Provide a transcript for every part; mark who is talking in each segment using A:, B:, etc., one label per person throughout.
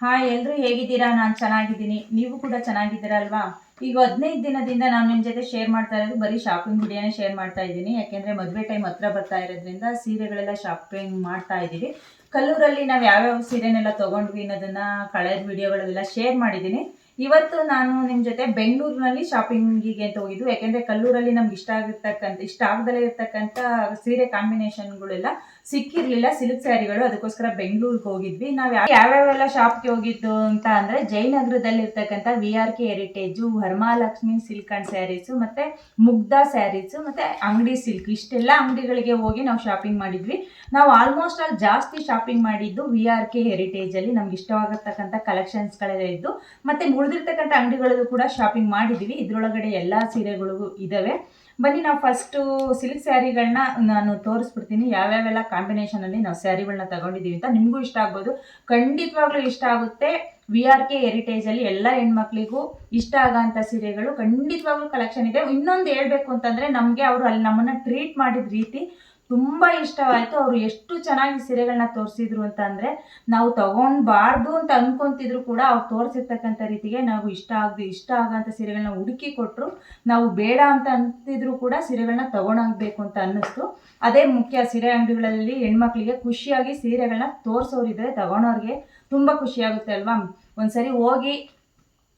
A: Hi ಎಲ್ಲರೂ ಹೇಗಿದ್ದೀರಾ? ನಾನು ಚೆನ್ನಾಗಿದ್ದೀನಿ. ನೀವು ಕೂಡ ಚೆನ್ನಾಗಿದ್ದೀರಲ್ವಾ? ಈಗ ಹದಿನೈದು ದಿನದಿಂದ ನಾನು ನಿಮ್ಮ ಜೊತೆ ಶೇರ್ ಮಾಡ್ತಾ ಇರೋದು ಬರೀ ಶಾಪಿಂಗ್ ವಿಡಿಯೋನೇ ಶೇರ್ ಮಾಡ್ತಾ ಇದ್ದೀನಿ. ಯಾಕೆಂದರೆ ಮದುವೆ ಟೈಮ್ ಹತ್ರ ಬರ್ತಾ ಇರೋದ್ರಿಂದ ಸೀರೆಗಳೆಲ್ಲ ಶಾಪಿಂಗ್ ಮಾಡ್ತಾ ಇದ್ದೀವಿ. ಕಲ್ಲೂರಲ್ಲಿ ನಾವು ಯಾವ್ಯಾವ ಸೀರೆನೆಲ್ಲ ತೊಗೊಂಡ್ವಿ ಅನ್ನೋದನ್ನ ಕಳೆದ ವಿಡಿಯೋಗಳಲ್ಲೆಲ್ಲ ಶೇರ್ ಮಾಡಿದ್ದೀನಿ. ಇವತ್ತು ನಾನು ನಿಮ್ಮ ಜೊತೆ ಬೆಂಗಳೂರಿನಲ್ಲಿ ಶಾಪಿಂಗಿಗೆ ಅಂತ ಹೋಗಿದ್ದು. ಯಾಕೆಂದರೆ ಕಲ್ಲೂರಲ್ಲಿ ನಮ್ಗೆ ಇಷ್ಟ ಆಗಿರ್ತಕ್ಕಂಥ, ಇಷ್ಟ ಆಗದಲ್ಲೇ ಇರ್ತಕ್ಕಂಥ ಸೀರೆ ಕಾಂಬಿನೇಷನ್ಗಳೆಲ್ಲ ಸಿಕ್ಕಿರ್ಲಿಲ್ಲ ಸಿಲ್ಕ್ ಸ್ಯಾರಿಗಳು, ಅದಕ್ಕೋಸ್ಕರ ಬೆಂಗಳೂರಿಗೆ ಹೋಗಿದ್ವಿ. ನಾವು ಯಾವ್ಯಾವೆಲ್ಲ ಶಾಪ್ಗೆ ಹೋಗಿದ್ದು ಅಂತ ಅಂದರೆ ಜಯನಗರದಲ್ಲಿ ಇರ್ತಕ್ಕಂಥ V R K heritage Varamahalakshmi silk and sarees ಮತ್ತೆ ಮುಗ್ಧಾ ಸ್ಯಾರೀಸು ಮತ್ತೆ ಅಂಗಡಿ ಸಿಲ್ಕ್ ಇಷ್ಟೆಲ್ಲ ಅಂಗಡಿಗಳಿಗೆ ಹೋಗಿ ನಾವು ಶಾಪಿಂಗ್ ಮಾಡಿದ್ವಿ. ನಾವು ಆಲ್ಮೋಸ್ಟ್ ಆಲ್ ಜಾಸ್ತಿ ಶಾಪಿಂಗ್ ಮಾಡಿದ್ದು ವಿ ಆರ್ ಕೆ ಹೆರಿಟೇಜಲ್ಲಿ ನಮ್ಗೆ ಇಷ್ಟವಾಗಿರ್ತಕ್ಕಂಥ ಕಲೆಕ್ಷನ್ಸ್ಗಳೆಲ್ಲ ಇದ್ದು, ಮತ್ತೆ ಉಳಿದಿರ್ತಕ್ಕಂಥ ಅಂಗಡಿಗಳಲ್ಲೂ ಕೂಡ ಶಾಪಿಂಗ್ ಮಾಡಿದ್ವಿ. ಇದರೊಳಗಡೆ ಎಲ್ಲ ಸೀರೆಗಳು ಇದ್ದಾವೆ ಬನ್ನಿ, ನಾವು ಫಸ್ಟು ಸಿಲ್ಕ್ ಸ್ಯಾರಿಗಳನ್ನ ನಾನು ತೋರಿಸ್ಬಿಡ್ತೀನಿ. ಯಾವ್ಯಾವೆಲ್ಲ ಕಾಂಬಿನೇಷನಲ್ಲಿ ನಾವು ಸ್ಯಾರಿಗಳನ್ನ ತಗೊಂಡಿದ್ದೀವಿ ಅಂತ ನಿಮಗೂ ಇಷ್ಟ ಆಗ್ಬೋದು. ಖಂಡಿತವಾಗ್ಲೂ ಇಷ್ಟ ಆಗುತ್ತೆ. ವಿ ಆರ್ ಕೆ ಹೆರಿಟೇಜಲ್ಲಿ ಎಲ್ಲ ಹೆಣ್ಮಕ್ಳಿಗೂ ಇಷ್ಟ ಆಗೋಂಥ ಸೀರೆಗಳು ಖಂಡಿತವಾಗ್ಲೂ ಕಲೆಕ್ಷನ್ ಇದೆ. ಇನ್ನೊಂದು ಹೇಳಬೇಕು ಅಂತಂದರೆ ನಮಗೆ ಅವರು ಅಲ್ಲಿ ನಮ್ಮನ್ನು ಟ್ರೀಟ್ ಮಾಡಿದ ರೀತಿ ತುಂಬ ಇಷ್ಟವಾಯಿತು. ಅವರು ಎಷ್ಟು ಚೆನ್ನಾಗಿ ಸೀರೆಗಳನ್ನ ತೋರಿಸಿದ್ರು ಅಂತ ಅಂದರೆ ನಾವು ತಗೊಂಡ್ಬಾರ್ದು ಅಂತ ಅನ್ಕೊಂತಿದ್ರು ಕೂಡ ಅವ್ರು ತೋರಿಸಿರ್ತಕ್ಕಂಥ ರೀತಿಗೆ ನಾವು ಇಷ್ಟ ಆಗದೆ, ಇಷ್ಟ ಆಗೋಂಥ ಸೀರೆಗಳನ್ನ ಹುಡುಕಿ ಕೊಟ್ಟರು ನಾವು ಬೇಡ ಅಂತ ಅಂತಿದ್ರು ಕೂಡ ಸೀರೆಗಳನ್ನ ತಗೊಂಡಾಗಬೇಕು ಅಂತ ಅನ್ನಿಸ್ತು. ಅದೇ ಮುಖ್ಯ ಸೀರೆ ಅಂಗಡಿಗಳಲ್ಲಿ ಹೆಣ್ಮಕ್ಳಿಗೆ ಖುಷಿಯಾಗಿ ಸೀರೆಗಳನ್ನ ತೋರಿಸೋರಿದ್ರೆ ತಗೊಳೋರಿಗೆ ತುಂಬ ಖುಷಿಯಾಗುತ್ತೆ ಅಲ್ವಾ? ಒಂದ್ಸರಿ ಹೋಗಿ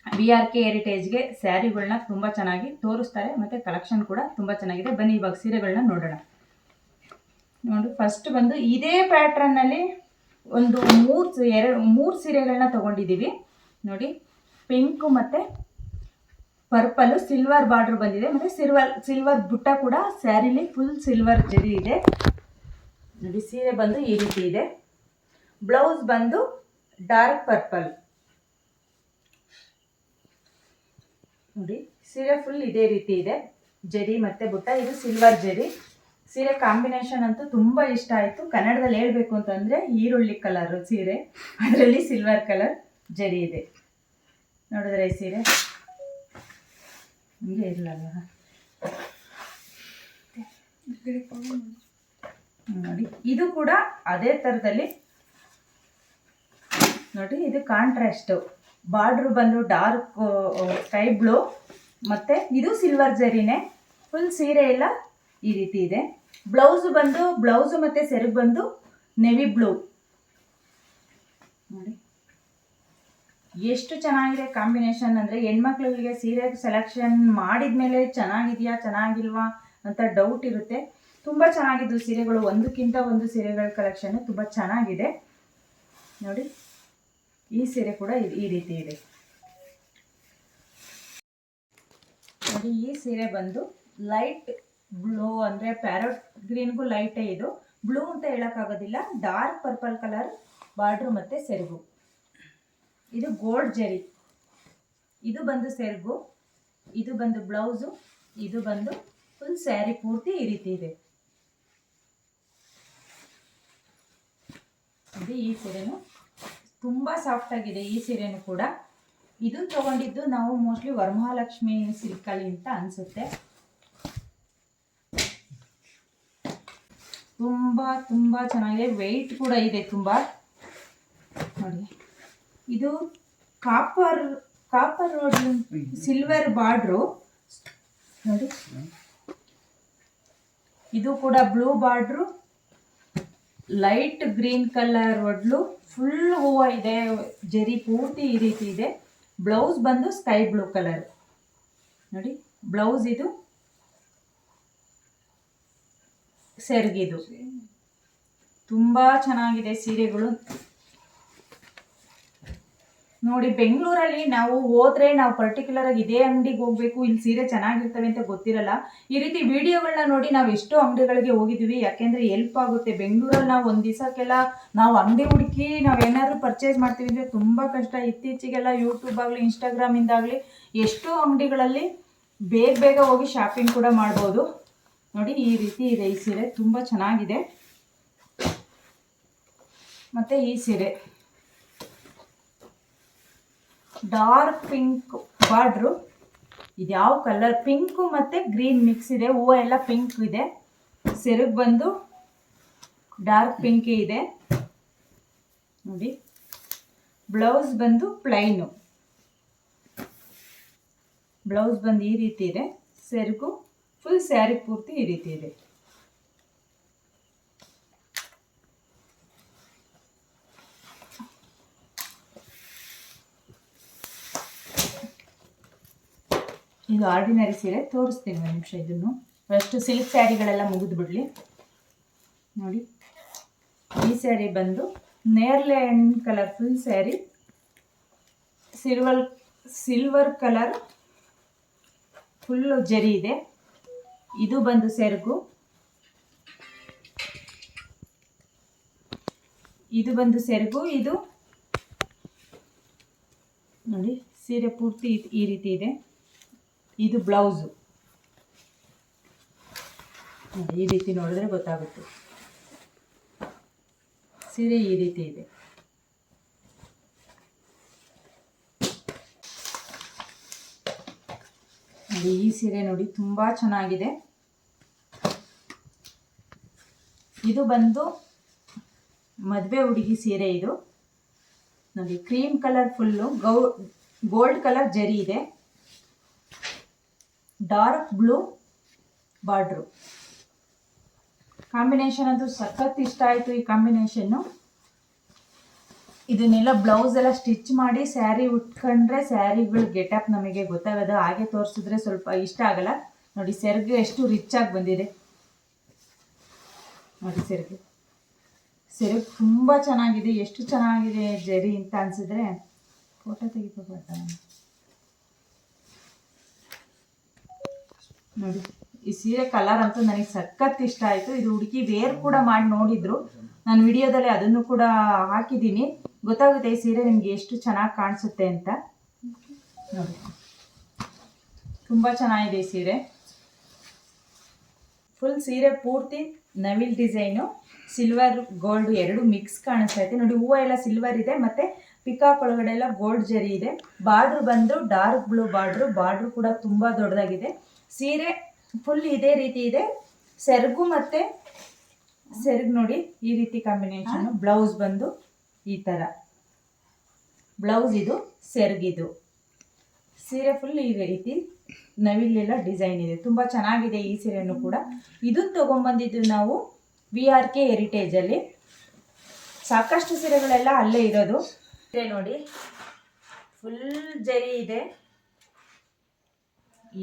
A: ಬಿ ಆರ್ ಕೆ ಹೆರಿಟೇಜ್ಗೆ ಸ್ಯಾರಿಗಳನ್ನ ತುಂಬ ಚೆನ್ನಾಗಿ ತೋರಿಸ್ತಾರೆ. ಮತ್ತು ಕಲೆಕ್ಷನ್ ಕೂಡ ತುಂಬ ಚೆನ್ನಾಗಿದೆ. ಬನ್ನಿ ಇವಾಗ ಸೀರೆಗಳನ್ನ ನೋಡೋಣ. ನೋಡಿ ಫಸ್ಟ್ ಬಂದು ಇದೇ ಪ್ಯಾಟ್ರನ್ನಲ್ಲಿ ಒಂದು ಮೂರು ಎರಡು, ಮೂರು ಸೀರೆಗಳನ್ನ ತೊಗೊಂಡಿದ್ದೀವಿ. ನೋಡಿ ಪಿಂಕು ಮತ್ತು ಪರ್ಪಲು ಸಿಲ್ವರ್ ಬಾರ್ಡ್ರ್ ಬಂದಿದೆ. ಮತ್ತು ಸಿಲ್ವರ್ ಸಿಲ್ವರ್ ಬುಟ್ಟ ಕೂಡ ಸ್ಯಾರಿಲಿ ಫುಲ್ ಸಿಲ್ವರ್ ಜರಿ ಇದೆ. ನೋಡಿ, ಸೀರೆ ಬಂದು ಈ ರೀತಿ ಇದೆ. ಬ್ಲೌಸ್ ಬಂದು ಡಾರ್ಕ್ ಪರ್ಪಲ್ ನೋಡಿ, ಸೀರೆ ಫುಲ್ ಇದೇ ರೀತಿ ಇದೆ. ಜರಿ ಮತ್ತು ಬುಟ್ಟ, ಇದು ಸಿಲ್ವರ್ ಜರಿ. ಸೀರೆ ಕಾಂಬಿನೇಷನ್ ಅಂತೂ ತುಂಬ ಇಷ್ಟ ಆಯಿತು. ಕನ್ನಡದಲ್ಲಿ ಹೇಳಬೇಕು ಅಂತಂದರೆ ಈರುಳ್ಳಿ ಕಲರ್ ಸೀರೆ, ಅದರಲ್ಲಿ ಸಿಲ್ವರ್ ಕಲರ್ ಜರಿ ಇದೆ. ನೋಡಿದ್ರೆ ಈ ಸೀರೆ ಹಂಗೆ ಇರಲಲ್ಲ ನೋಡಿ, ಇದು ಕೂಡ ಅದೇ ಥರದಲ್ಲಿ ನೋಡಿ, ಇದು ಕಾಂಟ್ರಾಸ್ಟು ಬಾರ್ಡ್ರ್ ಬಂದು ಡಾರ್ಕ್ ಸ್ಕೈ ಬ್ಲೂ ಮತ್ತು ಇದು ಸಿಲ್ವರ್ ಜರಿನೇ. ಫುಲ್ ಸೀರೆ ಎಲ್ಲ ಈ ರೀತಿ ಇದೆ. ಬ್ಲೌಸ್ ಬಂದು, ಬ್ಲೌಸ್ ಮತ್ತೆ ಸೆರಗ್ ಬಂದು ನೆವಿ ಬ್ಲೂ ನೋಡಿ. ಎಷ್ಟು ಚೆನ್ನಾಗಿದೆ ಕಾಂಬಿನೇಷನ್ ಅಂದರೆ ಹೆಣ್ಮಕ್ಳಿಗೆ ಸೀರೆ ಸೆಲೆಕ್ಷನ್ ಮಾಡಿದ್ಮೇಲೆ ಚೆನ್ನಾಗಿದೆಯಾ, ಚೆನ್ನಾಗಿಲ್ವಾ ಅಂತ ಡೌಟ್ ಇರುತ್ತೆ. ತುಂಬ ಚೆನ್ನಾಗಿದ್ದು ಸೀರೆಗಳು, ಒಂದಕ್ಕಿಂತ ಒಂದು ಸೀರೆಗಳ ಕಲೆಕ್ಷನ್ ತುಂಬ ಚೆನ್ನಾಗಿದೆ. ನೋಡಿ. ಈ ಸೀರೆ ಕೂಡ ಈ- ರೀತಿ ಇದೆ. ನೋಡಿ, ಈ ಸೀರೆ ಬಂದು ಲೈಟ್ ಬ್ಲೂ ಅಂದರೆ ಪ್ಯಾರೋಟ್ ಗ್ರೀನ್ಗೂ ಲೈಟೇ ಇದು. ಬ್ಲೂ ಅಂತ ಹೇಳೋಕ್ಕಾಗೋದಿಲ್ಲ. ಡಾರ್ಕ್ ಪರ್ಪಲ್ ಕಲರ್ ಬಾರ್ಡ್ರು ಮತ್ತು ಸೆರಗು. ಇದು ಗೋಲ್ಡ್ ಜರಿ ಇದು ಬಂದು ಸೆರಗು, ಇದು ಬಂದು ಬ್ಲೌಸು ಇದು ಬಂದು ಫುಲ್ ಸ್ಯಾರಿ ಪೂರ್ತಿ ಈ ರೀತಿ ಇದೆ. ಇದು ಈ ಸೀರೆನು ತುಂಬ ಸಾಫ್ಟ್ ಆಗಿದೆ ಈ ಸೀರೆನೂ ಕೂಡ. ಇದು ತಗೊಂಡಿದ್ದು ನಾವು ಮೋಸ್ಟ್ಲಿ ವರಮಹಾಲಕ್ಷ್ಮಿ ಸಿಲ್ಕಲ್ಲಿ ಅಂತ ಅನಿಸುತ್ತೆ. ತುಂಬ ತುಂಬ ಚೆನ್ನಾಗಿದೆ. ವೆಯ್ಟ್ ಕೂಡ ಇದೆ ತುಂಬ. ನೋಡಿ. ಇದು ಕಾಪರ್ ಕಾಪರ್ ಸಿಲ್ವರ್ ಬಾರ್ಡ್ರು ನೋಡಿ. ಇದು ಕೂಡ blue border light green colour ಒಡ್ಲು full ಹೂವು ಇದೆ. ಜರಿ ಪೂರ್ತಿ ಈ ರೀತಿ ಇದೆ. ಬ್ಲೌಸ್ ಬಂದು ಸ್ಕೈ ಬ್ಲೂ ಕಲರ್ ನೋಡಿ. ಬ್ಲೌಸ್ ಇದು ಸೆರ್ಗಿದು. ತುಂಬ ಚೆನ್ನಾಗಿದೆ ಸೀರೆಗಳು. ನೋಡಿ, ಬೆಂಗಳೂರಲ್ಲಿ ನಾವು ಹೋದ್ರೆ ನಾವು ಪರ್ಟಿಕ್ಯುಲರ್ ಆಗಿ ಇದೇ ಅಂಗಡಿಗೆ ಹೋಗ್ಬೇಕು, ಇಲ್ಲಿ ಸೀರೆ ಚೆನ್ನಾಗಿರ್ತವೆ ಅಂತ ಗೊತ್ತಿರಲ್ಲ. ಈ ರೀತಿ ವಿಡಿಯೋಗಳನ್ನ ನೋಡಿ ನಾವು ಎಷ್ಟೋ ಅಂಗಡಿಗಳಿಗೆ ಹೋಗಿದ್ದೀವಿ. ಯಾಕೆಂದ್ರೆ ಹೆಲ್ಪ್ ಆಗುತ್ತೆ. ಬೆಂಗಳೂರಲ್ಲಿ ನಾವು ಒಂದು ದಿವಸಕ್ಕೆಲ್ಲ ನಾವು ಅಂಗಡಿ ಹುಡುಕಿ ನಾವು ಏನಾದರೂ ಪರ್ಚೇಸ್ ಮಾಡ್ತೀವಿ ಅಂದರೆ ತುಂಬ ಕಷ್ಟ. ಇತ್ತೀಚೆಗೆಲ್ಲ ಯೂಟ್ಯೂಬ್ ಆಗಲಿ ಇನ್ಸ್ಟಾಗ್ರಾಮಿಂದಾಗಲಿ ಎಷ್ಟೋ ಅಂಗಡಿಗಳಲ್ಲಿ ಬೇಗ ಬೇಗ ಹೋಗಿ ಶಾಪಿಂಗ್ ಕೂಡ ಮಾಡ್ಬೋದು. ನೋಡಿ ಈ ರೀತಿ ಇದೆ ಈ ಸೀರೆ, ತುಂಬ ಚೆನ್ನಾಗಿದೆ. ಮತ್ತು ಈ ಸೀರೆ. Dark pink border. ಇದು ಯಾವ ಕಲರ್? ಪಿಂಕು ಮತ್ತು ಗ್ರೀನ್ ಮಿಕ್ಸ್ ಇದೆ. ಹೂವು ಎಲ್ಲ ಪಿಂಕ್ ಇದೆ. ಸೆರಗು ಬಂದು ಡಾರ್ಕ್ ಪಿಂಕ್ ಇದೆ. ನೋಡಿ. ಬ್ಲೌಸ್ ಬಂದು ಪ್ಲೈನು. ಬ್ಲೌಸ್ ಬಂದು ಈ ರೀತಿ ಇದೆ. ಸೆರಗು ಫುಲ್ ಸ್ಯಾರಿ ಪೂರ್ತಿ ಈ ರೀತಿ ಇದೆ. ಇದು ಆರ್ಡಿನರಿ ಸೀರೆ ತೋರಿಸ್ತೀನಿ ಒಂದು ನಿಮಿಷ ಇದನ್ನು. ಫಸ್ಟ್ ಸಿಲ್ಕ್ ಸ್ಯಾರಿಗಳೆಲ್ಲ ಮುಗಿದು ಬಿಡಲಿ. ನೋಡಿ. ಈ ಸ್ಯಾರಿ ಬಂದು ನೇರ್ಲೆಂಡ್ colour full saree. Silver silver colour full ಜರಿ ಇದೆ. ಇದು ಬಂದು ಸೆರಗು. ಇದು ಬಂದು ಸೆರಗು, ಇದು ನೋಡಿ, ಸೀರೆ ಪೂರ್ತಿ ಈ- ರೀತಿ ಇದೆ. ಇದು ಬ್ಲೌಸು. ಈ ರೀತಿ ನೋಡಿದ್ರೆ ಗೊತ್ತಾಗುತ್ತೆ. ಸೀರೆ ಈ ರೀತಿ ಇದೆ. ಈ ಸೀರೆ ನೋಡಿ ತುಂಬ ಚೆನ್ನಾಗಿದೆ. ಇದು ಬಂದು ಮದುವೆ ಹುಡುಗಿ ಸೀರೆ ಇದು. ನೋಡಿ ಕ್ರೀಮ್ ಕಲರ್ ಫುಲ್ಲು ಗೌ ಗೋಲ್ಡ್ ಕಲರ್ ಜರಿ ಇದೆ. ಡಾರ್ಕ್ ಬ್ಲೂ ಬಾರ್ಡ್ರು ಕಾಂಬಿನೇಷನ್ ಅದು ಸಖತ್ ಇಷ್ಟ ಆಯಿತು ಈ ಕಾಂಬಿನೇಷನ್ನು ಇದನ್ನೆಲ್ಲ ಬ್ಲೌಸ್ ಎಲ್ಲ ಸ್ಟಿಚ್ ಮಾಡಿ ಸ್ಯಾರಿ ಉಟ್ಕೊಂಡ್ರೆ ಸ್ಯಾರಿಗಳು ಗೆಟಪ್ ನಮಗೆ ಗೊತ್ತಾಗೋದು. ಹಾಗೆ ತೋರಿಸಿದ್ರೆ ಸ್ವಲ್ಪ ಇಷ್ಟ ಆಗಲ್ಲ. ನೋಡಿ, ಸೆರ್ಗು ಎಷ್ಟು ರಿಚ್ ಆಗಿ ಬಂದಿದೆ. ನೋಡಿ ಸೆರಗು. ಸೆರಗು ತುಂಬ ಚೆನ್ನಾಗಿದೆ. ಎಷ್ಟು ಚೆನ್ನಾಗಿದೆ ಜರಿ ಅಂತ ಅನ್ಸಿದ್ರೆ ಫೋಟೋ ತೆಗಿಬೇಕಾ ನೋಡಿ, ಈ ಸೀರೆ ಕಲರ್ ಅಂತೂ ನನಗೆ ಸಖತ್ ಇಷ್ಟ ಆಯಿತು. ಇದು ಹುಡುಕಿ ವೇರ್ ಕೂಡ ಮಾಡಿ ನೋಡಿದ್ರು. ನಾನು ವಿಡಿಯೋದಲ್ಲಿ ಅದನ್ನು ಕೂಡ ಹಾಕಿದ್ದೀನಿ. ಗೊತ್ತಾಗುತ್ತೆ ಈ ಸೀರೆ ನಿಮಗೆ ಎಷ್ಟು ಚೆನ್ನಾಗಿ ಕಾಣಿಸುತ್ತೆ ಅಂತ. ನೋಡಿ, ತುಂಬ ಚೆನ್ನಾಗಿದೆ ಈ ಸೀರೆ. ಫುಲ್ ಸೀರೆ ಪೂರ್ತಿ ನವಿಲ್ ಡಿಸೈನು, ಸಿಲ್ವರ್, ಗೋಲ್ಡ್ ಎರಡು ಮಿಕ್ಸ್ ಕಾಣಿಸ್ತಾ ಇದೆ. ನೋಡಿ, ಹೂವು ಎಲ್ಲ ಸಿಲ್ವರ್ ಇದೆ, ಮತ್ತೆ ಪಿಕಾಕ್ ಒಳಗಡೆ ಎಲ್ಲ ಗೋಲ್ಡ್ ಜರಿ ಇದೆ. ಬಾರ್ಡ್ರ್ ಬಂದು ಡಾರ್ಕ್ ಬ್ಲೂ ಬಾರ್ಡ್ರು ಬಾರ್ಡ್ರು ಕೂಡ ತುಂಬ ದೊಡ್ಡದಾಗಿದೆ. ಸೀರೆ ಫುಲ್ ಇದೇ ರೀತಿ ಇದೆ. ಸೆರಗು ಮತ್ತೆ ಸೆರಗು ನೋಡಿ, ಈ ರೀತಿ ಕಾಂಬಿನೇಷನ್ ಬ್ಲೌಸ್ ಬಂದು ಈ ಥರ ಬ್ಲೌಸ್ ಇದು, ಸೆರಗಿದು. ಸೀರೆ ಫುಲ್ ಈ ರೀತಿ. ನವಿಲೆಲ್ಲ ಡಿಸೈನ್ ಇದೆ. ತುಂಬ ಚೆನ್ನಾಗಿದೆ ಈ ಸೀರೆಯನ್ನು ಕೂಡ. ಇದನ್ನು ತೊಗೊಂಬಂದಿದ್ದು ನಾವು ವಿ ಆರ್ ಕೆ ಹೆರಿಟೇಜಲ್ಲಿ ಸಾಕಷ್ಟು ಸೀರೆಗಳೆಲ್ಲ ಅಲ್ಲೇ ಇರೋದು. ಇದೆ ನೋಡಿ. ಫುಲ್ ಜರಿ ಇದೆ.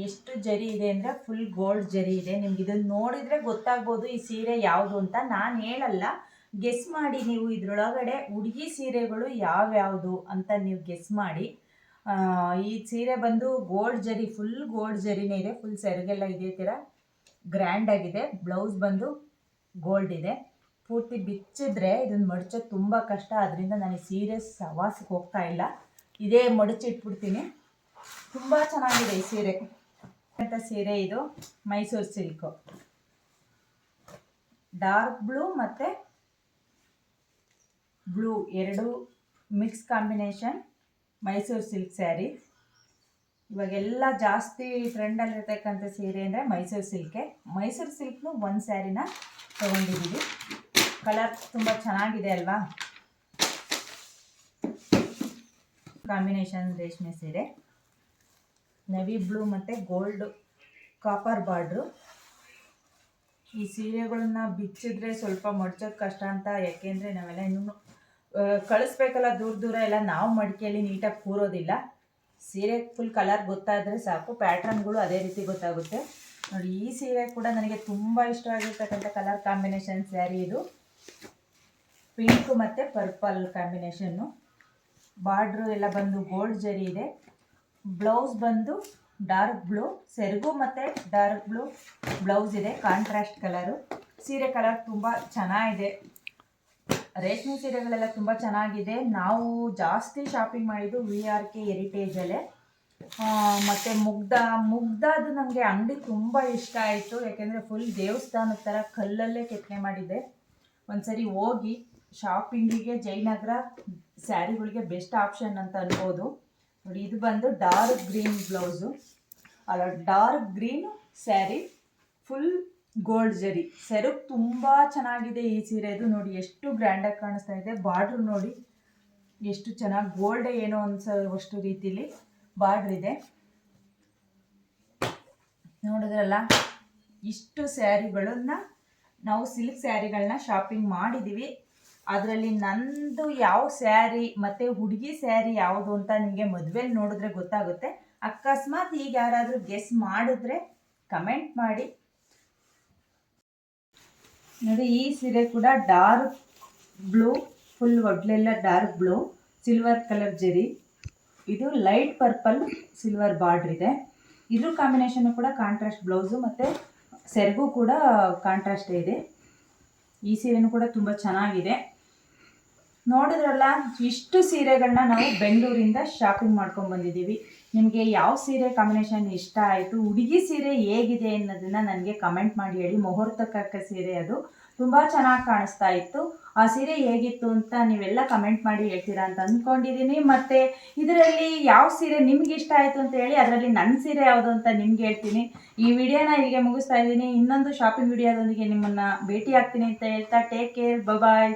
A: ಎಷ್ಟು ಜರಿ ಇದೆ ಅಂದರೆ ಫುಲ್ ಗೋಲ್ಡ್ ಜರಿ ಇದೆ. ನಿಮ್ಗೆ ಇದನ್ನು ನೋಡಿದರೆ ಗೊತ್ತಾಗ್ಬೋದು ಈ ಸೀರೆ ಯಾವುದು ಅಂತ. ನಾನು ಹೇಳಲ್ಲ. ಗೆಸ್ ಮಾಡಿ ನೀವು ಇದರೊಳಗಡೆ ಹುಡುಗಿ ಸೀರೆಗಳು ಯಾವ್ಯಾವುದು ಅಂತ ನೀವು ಗೆಸ್ ಮಾಡಿ. ಈ ಸೀರೆ ಬಂದು ಗೋಲ್ಡ್ ಜರಿ ಫುಲ್ ಗೋಲ್ಡ್ ಜರಿನೇ ಇದೆ ಫುಲ್ ಸೆರಗೆಲ್ಲ ಇದೇ ಥರ ಗ್ರ್ಯಾಂಡ್ ಆಗಿದೆ ಬ್ಲೌಸ್ ಬಂದು ಗೋಲ್ಡ್ ಇದೆ. ಪೂರ್ತಿ ಬಿಚ್ಚಿದ್ರೆ ಇದನ್ನು ಮಡಚೋದು ತುಂಬ ಕಷ್ಟ ಅದರಿಂದ ನಾನು ಸೀರೆ ಸವಾಸಕ್ಕೆ ಹೋಗ್ತಾ ಇಲ್ಲ. ಇದೇ ಮಡಚಿಟ್ಬಿಡ್ತೀನಿ. ತುಂಬ ಚೆನ್ನಾಗಿದೆ ಈ ಸೀರೆ. ಅಂತ ಸೀರೆ ಇದು? ಮೈಸೂರು ಸಿಲ್ಕು ಡಾರ್ಕ್ ಬ್ಲೂ ಮತ್ತು ಬ್ಲೂ ಎರಡು mix combination Mysore silk saree. ಇವಾಗೆಲ್ಲ ಜಾಸ್ತಿ ಟ್ರೆಂಡಲ್ಲಿರ್ತಕ್ಕಂಥ ಸೀರೆ ಅಂದರೆ ಮೈಸೂರು ಸಿಲ್ಕೆ. ಮೈಸೂರು ಸಿಲ್ಕ್ನು ಒಂದು ಸ್ಯಾರಿನ ತೊಗೊಂಡಿದ್ದೀವಿ ಕಲರ್ ತುಂಬ ಚೆನ್ನಾಗಿದೆ ಅಲ್ವಾ? ಕಾಂಬಿನೇಷನ್ ರೇಷ್ಮೆ ಸೀರೆ. ನವಿ ಬ್ಲೂ ಮತ್ತು ಗೋಲ್ಡ್ ಕಾಪರ್ ಬಾರ್ಡ್ರು ಈ ಸೀರೆಗಳನ್ನ ಬಿಚ್ಚಿದ್ರೆ ಸ್ವಲ್ಪ ಮಡ್ಚೋದು ಕಷ್ಟ ಅಂತ, ಯಾಕೆಂದರೆ ನಾವೆಲ್ಲ ಇನ್ನೂ ಕಳಿಸ್ಬೇಕಲ್ಲ ದೂರ ದೂರ ಎಲ್ಲ ನಾವು ಮಡಿಕೆಯಲ್ಲಿ ನೀಟಾಗಿ ಕೂರೋದಿಲ್ಲ. ಸೀರೆ ಫುಲ್ ಕಲರ್ ಗೊತ್ತಾದರೆ ಸಾಕು ಪ್ಯಾಟ್ರನ್ಗಳು ಅದೇ ರೀತಿ ಗೊತ್ತಾಗುತ್ತೆ. ನೋಡಿ, ಈ ಸೀರೆ ಕೂಡ ನನಗೆ ತುಂಬ ಇಷ್ಟವಾಗಿರ್ತಕ್ಕಂಥ ಕಲರ್ ಕಾಂಬಿನೇಷನ್ ಸ್ಯಾರಿ ಇದು. ಪಿಂಕ್ ಮತ್ತು ಪರ್ಪಲ್ ಕಾಂಬಿನೇಷನ್ನು ಬಾರ್ಡ್ರು ಎಲ್ಲ ಬಂದು ಗೋಲ್ಡ್ ಜರಿ ಇದೆ. ಬ್ಲೌಸ್ ಬಂದು ಡಾರ್ಕ್ ಬ್ಲೂ ಸೆರಗು ಮತ್ತು ಡಾರ್ಕ್ ಬ್ಲೂ ಬ್ಲೌಸ್ ಇದೆ ಕಾಂಟ್ರಾಸ್ಟ್ ಕಲರು ಸೀರೆ ಕಲರ್ ತುಂಬ ಚೆನ್ನಾಗಿದೆ. ರೇಷ್ಮೆ ಸೀರೆಗಳೆಲ್ಲ ತುಂಬ ಚೆನ್ನಾಗಿದೆ. ನಾವು ಜಾಸ್ತಿ ಶಾಪಿಂಗ್ ಮಾಡಿದ್ದು ವಿ ಆರ್ ಕೆ ಹೆರಿಟೇಜಲ್ಲೇ ಮತ್ತು ಮುಗ್ಧ ಅದು ನನಗೆ ಅಂಗಡಿ ತುಂಬ ಇಷ್ಟ ಆಯಿತು. ಯಾಕೆಂದರೆ ಫುಲ್ ದೇವಸ್ಥಾನದ ಥರ ಕಲ್ಲಲ್ಲೇ ಕೆತ್ತನೆ ಮಾಡಿದೆ ಒಂದ್ಸರಿ ಹೋಗಿ ಶಾಪಿಂಗಿಗೆ ಜಯನಗರ ಸ್ಯಾರಿಗಳಿಗೆ ಬೆಸ್ಟ್ ಆಪ್ಷನ್ ಅಂತ ಅನ್ಬೋದು. ನೋಡಿ, ಇದು ಬಂದು ಡಾರ್ಕ್ ಗ್ರೀನ್ ಬ್ಲೌಸು ಅಲ್ಲ dark green saree full gold ಜರಿ. ಸೆರಗು ತುಂಬ ಚೆನ್ನಾಗಿದೆ ಈ ಸೀರೆದು ನೋಡಿ ಎಷ್ಟು ಗ್ರ್ಯಾಂಡಾಗಿ ಕಾಣಿಸ್ತಾ ಇದೆ. ಬಾರ್ಡ್ರ್ ನೋಡಿ ಎಷ್ಟು ಚೆನ್ನಾಗಿ ಗೋಲ್ಡ್ ಏನೋ ಅನ್ಸೋವಷ್ಟು ರೀತಿಲಿ ಬಾರ್ಡ್ರ್ ಇದೆ. ನೋಡಿದ್ರಲ್ಲ, ಇಷ್ಟು ಸ್ಯಾರಿಗಳನ್ನ ನಾವು ಸಿಲ್ಕ್ ಸ್ಯಾರಿಗಳನ್ನ ಶಾಪಿಂಗ್ ಮಾಡಿದ್ದೀವಿ ಅದರಲ್ಲಿ ನಂದು ಯಾವ ಸ್ಯಾರಿ ಮತ್ತು ಹುಡುಗಿ ಸ್ಯಾರಿ ಯಾವುದು ಅಂತ ನಿಮಗೆ ಮದುವೆಲಿ ನೋಡಿದ್ರೆ ಗೊತ್ತಾಗುತ್ತೆ. ಅಕಸ್ಮಾತ್ ಈಗ ಯಾರಾದರೂ ಗೆಸ್ ಮಾಡಿದ್ರೆ ಕಮೆಂಟ್ ಮಾಡಿ. ನೋಡಿ, ಈ ಸೀರೆ ಕೂಡ ಡಾರ್ಕ್ ಬ್ಲೂ ಫುಲ್ ಒಡ್ಲೆಲ್ಲ ಡಾರ್ಕ್ ಬ್ಲೂ ಸಿಲ್ವರ್ ಕಲರ್ ಜೆರಿ ಇದು ಲೈಟ್ ಪರ್ಪಲ್ ಸಿಲ್ವರ್ ಬಾರ್ಡ್ರ್ ಇದೆ. ಇದ್ರ ಕಾಂಬಿನೇಷನ್ ಕೂಡ ಕಾಂಟ್ರಾಸ್ಟ್ ಬ್ಲೌಸು ಮತ್ತು ಸೆರಗು ಕೂಡ ಕಾಂಟ್ರಾಸ್ಟ್ ಇದೆ. ಈ ಸೀರೆನೂ ಕೂಡ ತುಂಬ ಚೆನ್ನಾಗಿದೆ. ನೋಡಿದ್ರಲ್ಲ, ಇಷ್ಟು ಸೀರೆಗಳನ್ನ ನಾವು ಬೆಂಗಳೂರಿಂದ ಶಾಪಿಂಗ್ ಮಾಡ್ಕೊಂಡು ಬಂದಿದ್ದೀವಿ. ನಿಮಗೆ ಯಾವ ಸೀರೆ ಕಾಂಬಿನೇಷನ್ ಇಷ್ಟ ಆಯಿತು ಹುಡುಗಿ ಸೀರೆ ಹೇಗಿದೆ ಅನ್ನೋದನ್ನು ನನಗೆ ಕಮೆಂಟ್ ಮಾಡಿ ಹೇಳಿ. ಮುಹೂರ್ತಕ್ಕೆ ಸೀರೆ ಅದು. ತುಂಬ ಚೆನ್ನಾಗಿ ಕಾಣಿಸ್ತಾ ಇತ್ತು. ಆ ಸೀರೆ ಹೇಗಿತ್ತು ಅಂತ ನೀವೆಲ್ಲ ಕಮೆಂಟ್ ಮಾಡಿ ಹೇಳ್ತೀರಾ ಅಂತ ಅಂದ್ಕೊಂಡಿದ್ದೀನಿ ಮತ್ತು ಇದರಲ್ಲಿ ಯಾವ ಸೀರೆ ನಿಮ್ಗೆ ಇಷ್ಟ ಆಯಿತು ಅಂತ ಹೇಳಿ ಅದರಲ್ಲಿ ನನ್ನ ಸೀರೆ ಯಾವುದು ಅಂತ ನಿಮ್ಗೆ ಹೇಳ್ತೀನಿ. ಈ ವಿಡಿಯೋನ ಇಲ್ಲಿಗೆ ಮುಗಿಸ್ತಾ ಇದ್ದೀನಿ. ಇನ್ನೊಂದು ಶಾಪಿಂಗ್ ವಿಡಿಯೋದೊಂದಿಗೆ ನಿಮ್ಮನ್ನು ಭೇಟಿ ಆಗ್ತೀನಿ ಅಂತ ಹೇಳ್ತಾ ಟೇಕ್ ಕೇರ್ ಬಾಯ್